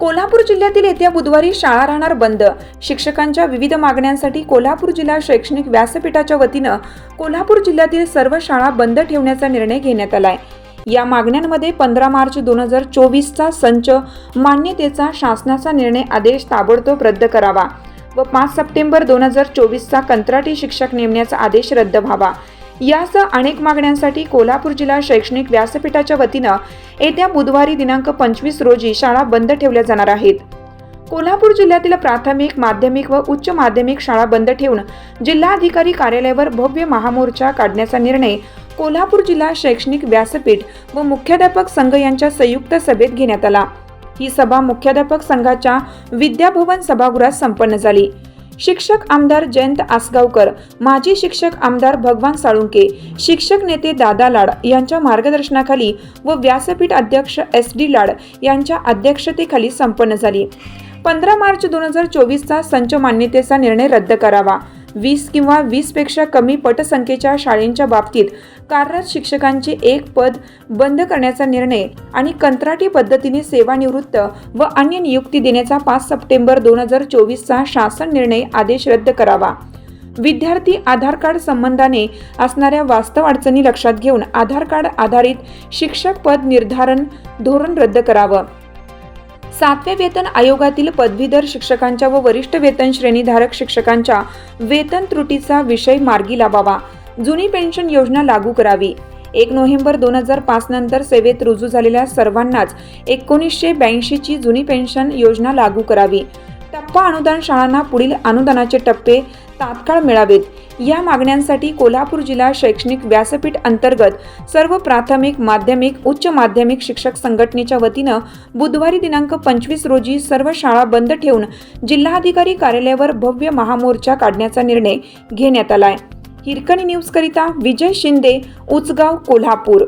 कोल्हापूर जिल्ह्यातील येत्या बुधवारी शाळा राहणार बंद. शिक्षकांच्या विविध मागण्यांसाठी कोल्हापूर जिल्हा शैक्षणिक व्यासपीठाच्या वतीनं कोल्हापूर जिल्ह्यातील सर्व शाळा बंद ठेवण्याचा निर्णय घेण्यात आलाय. या मागण्यांमध्ये पंधरा मार्च दोन हजार चोवीसचा संच मान्यतेचा शासनाचा निर्णय आदेश ताबडतोब रद्द करावा व पाच सप्टेंबर दोन हजार चोवीसचा कंत्राटी शिक्षक नेमण्याचा आदेश रद्द व्हावा. यासह अनेक मागण्यांसाठी कोल्हापूर जिल्हा शैक्षणिक व्यासपीठाच्या वतीनं येत्या बुधवारी दिनांक पंचवीस रोजी शाळा बंद ठेवल्या जाणार आहेत. कोल्हापूर जिल्ह्यातील प्राथमिक माध्यमिक व उच्च माध्यमिक शाळा बंद ठेवून जिल्हाधिकारी कार्यालयावर भव्य महामोर्चा काढण्याचा निर्णय कोल्हापूर जिल्हा शैक्षणिक व्यासपीठ व मुख्याध्यापक संघ यांच्या संयुक्त सभेत घेण्यात आला. ही सभा मुख्याध्यापक संघाच्या विद्याभवन सभागृहात संपन्न झाली. शिक्षक आमदार जयंत आसगावकर माजी शिक्षक आमदार भगवान साळुंके शिक्षक नेते दादा लाड यांच्या मार्गदर्शनाखाली व व्यासपीठ अध्यक्ष एस डी लाड यांच्या अध्यक्षतेखाली संपन्न झाली. पंधरा मार्च दोन हजार चोवीसचा संच मान्यतेचा निर्णय रद्द करावा. वीस किंवा वीसपेक्षा कमी पटसंख्येच्या शाळेंच्या बाबतीत कार्यरत शिक्षकांचे एक पद बंद करण्याचा निर्णय आणि कंत्राटी पद्धतीने सेवानिवृत्त व अन्य नियुक्ती देण्याचा पाच सप्टेंबर दोन हजार चोवीसचा शासन निर्णय आदेश रद्द करावा. विद्यार्थी आधार कार्ड संबंधाने असणाऱ्या वास्तव अडचणी लक्षात घेऊन आधार कार्ड आधारित शिक्षक पद निर्धारण धोरण रद्द करावं. सातव्या वेतन आयोगातील पदवीधर शिक्षकांच्या व वरिष्ठ वेतन श्रेणीधारक शिक्षकांच्या वेतन त्रुटीचा विषय मार्गी लावावा. जुनी पेन्शन योजना लागू करावी. एक नोव्हेंबर दोन हजार पाच नंतर सेवेत रुजू झालेल्या सर्वांनाच एकोणीसशे ब्याऐंशीची जुनी पेन्शन योजना लागू करावी. टप्पा अनुदान शाळांना पुढील अनुदानाचे टप्पे तात्काळ मिळावेत. या मागण्यांसाठी कोल्हापूर जिल्हा शैक्षणिक व्यासपीठ अंतर्गत सर्व प्राथमिक माध्यमिक उच्च माध्यमिक शिक्षक संघटनेच्या वतीनं बुधवारी दिनांक पंचवीस रोजी सर्व शाळा बंद ठेवून जिल्हाधिकारी कार्यालयावर भव्य महामोर्चा काढण्याचा निर्णय घेण्यात आलाय. हिरकणी न्यूजकरिता विजय शिंदे उचगाव कोल्हापूर.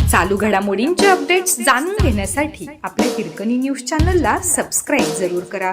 चालू घडामोडींचे अपडेट्स जाणून घेण्यासाठी आपल्या हिरकणी न्यूज चॅनलला सबस्क्राईब जरूर करा.